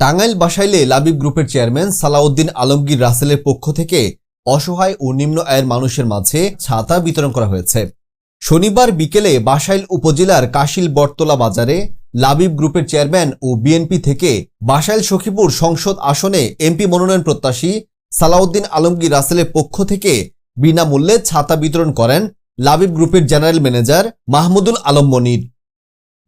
টাঙ্গাইল বাসাইলে লাবিব গ্রুপের চেয়ারম্যান সালাউদ্দিন আলমগীর রাসেলের পক্ষ থেকে অসহায় ও নিম্ন আয়ের মানুষের মাঝে ছাতা বিতরণ করা হয়েছে। শনিবার বিকেলে বাসাইল উপজেলার কাশিল বটতলা বাজারে লাবিব গ্রুপের চেয়ারম্যান ও বিএনপি থেকে বাসাইল সখীপুর সংসদ আসনে এমপি মনোনয়ন প্রত্যাশী সালাউদ্দিন আলমগীর রাসেলের পক্ষ থেকে বিনামূল্যে ছাতা বিতরণ করেন লাবিব গ্রুপের জেনারেল ম্যানেজার মাহমুদুল আলম মনির।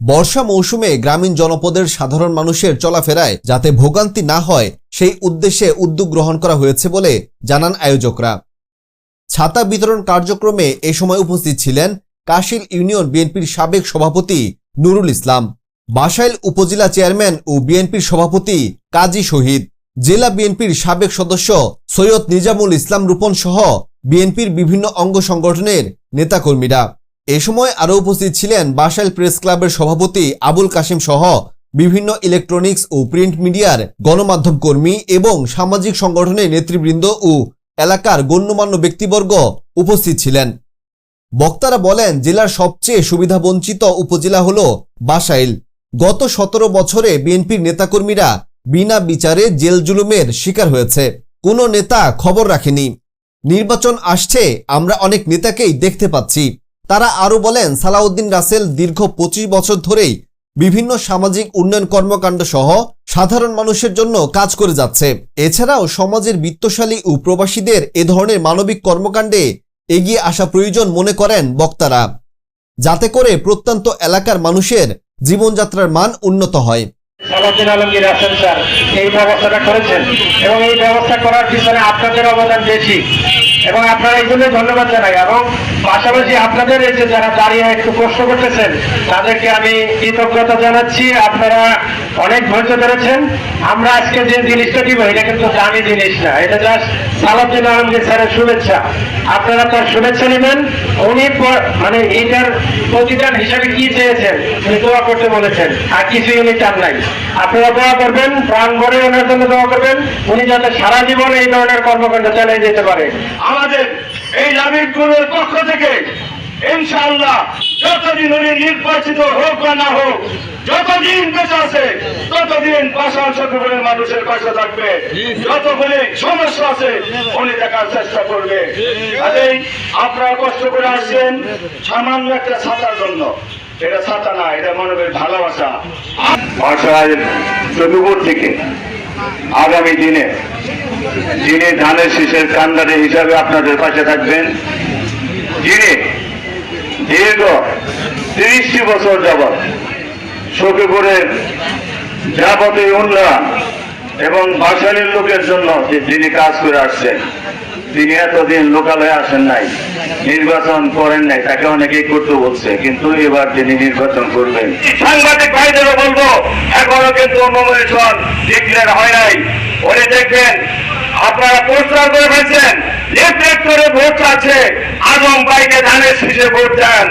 বর্ষা মৌসুমে গ্রামীণ জনপদের সাধারণ মানুষের চলাফেরায় যাতে ভোগান্তি না হয়, সেই উদ্দেশ্যে উদ্যোগ গ্রহণ করা হয়েছে বলে জানান আয়োজকরা। ছাতা বিতরণ কার্যক্রমে এ সময় উপস্থিত ছিলেন কাশিল ইউনিয়ন বিএনপির সাবেক সভাপতি নুরুল ইসলাম, বাসাইল উপজেলা চেয়ারম্যান ও বিএনপির সভাপতি কাজী শহীদ, জেলা বিএনপির সাবেক সদস্য সৈয়দ নিজামুল ইসলাম রূপন সহ বিএনপির বিভিন্ন অঙ্গ সংগঠনের নেতাকর্মীরা। এ সময় আরও উপস্থিত ছিলেন বাসাইল প্রেস ক্লাবের সভাপতি আবুল কাশিম সহ বিভিন্ন ইলেকট্রনিক্স ও প্রিন্ট মিডিয়ার গণমাধ্যম কর্মী এবং সামাজিক সংগঠনের নেতৃবৃন্দ ও এলাকার গণ্যমান্য ব্যক্তিবর্গ উপস্থিত ছিলেন। বক্তারা বলেন, জেলার সবচেয়ে সুবিধাবঞ্চিত উপজেলা হল বাসাইল গত সতেরো বছরে বিএনপির নেতাকর্মীরা বিনা বিচারে জেল জুলুমের শিকার হয়েছে। কোনো নেতা খবর রাখেনি। নির্বাচন আসছে, আমরা অনেক নেতাকেই দেখতে পাচ্ছি। তারা আরও বলেন, সালাউদ্দিন রাসেল দীর্ঘ পঁচিশ বছর ধরেই বিভিন্ন সামাজিক উন্নয়ন কর্মকাণ্ড সহ সাধারণ মানুষের জন্য কাজ করে যাচ্ছে। এছাড়াও সমাজের বিত্তশালী ও প্রবাসীদের এ ধরনের মানবিক কর্মকাণ্ডে এগিয়ে আসা প্রয়োজন মনে করেন বক্তারা। যাতে করে প্রত্যন্ত এলাকার মানুষের জীবনযাত্রার মান উন্নত হয়। এই ব্যবস্থাটা করেছেন এবং এই ব্যবস্থা করার পিছনে আপনাদের অবদান বেশি। এবং আপনারা এই জন্য ধন্যবাদ জানাই। এবং পাশাপাশি আপনাদের এই যে যারা দাঁড়িয়ে একটু কষ্ট করতেছেন, তাদেরকে আমি কৃতজ্ঞতা জানাচ্ছি। আপনারা অনেক ধৈর্য ধরেছেন। আমরা আজকে যে জিনিসটা দিব, এটা কিন্তু দামি জিনিস না। এটা জাস্ট সালাউদ্দিন আলমগীর স্যারের শুভেচ্ছা। আপনারা তার শুভেচ্ছা নেবেন। উনি মানে এটার প্রতিদান হিসাবে কি চেয়েছেন, উনি দোয়া করতে বলেছেন। আর কিছুই উনি চান নাই। আপনারা দোয়া করবেন প্রাণ ভরে ওনার জন্য দোয়া করবেন। উনি যাতে সারা জীবন এই ধরনের কর্মকাণ্ড চালিয়ে যেতে পারে। আমাদের এই লাভিক গ্রুপের পক্ষ থেকে ইনশাআল্লাহ যতদিন উনি নির্বাচিত হোক বা না হোক, যতদিন বেঁচে আছে, ততদিন পাশান সকলের মানুষের পাশে থাকবে। যতগুলি সমস্যা আছে, উনি দেখার চেষ্টা করবে। কাজেই আপনারা কষ্ট করে আসছেন, সামান্য একটা ছাতার জন্য। এটা ছাতা না, এটা মানবের ভালোবাসা। ভাষায় চতুর্পুর থেকে আগামী দিনে যিনি ধানের শীষের কান্দারে হিসাবে আপনাদের পাশে থাকবেন, যিনি দীর্ঘ তিরিশটি বছর যাবৎ সখীপুরের যাবতীয় উন্নয়ন এবং ভাষালীর লোকের জন্য যিনি কাজ করে আসছেন, তিনি এতদিন লোকালয়ে আসেন নাই, নির্বাচন করেন নাই, তাকে অনেকেই করতে বলছে, কিন্তু এবার তিনি নির্বাচন করবেন। সাংবাদিক ভাইদেরও বলব, এখনও কিন্তু নমিনেশন ডিক্লেয়ার হয় নাই। ওরে দেখবেন আপনারা পরিশ্রম করে ফেলছেন। লেফট করে ভোট আছে আজম ভাইকে ধানের শীষে ভোট দেন।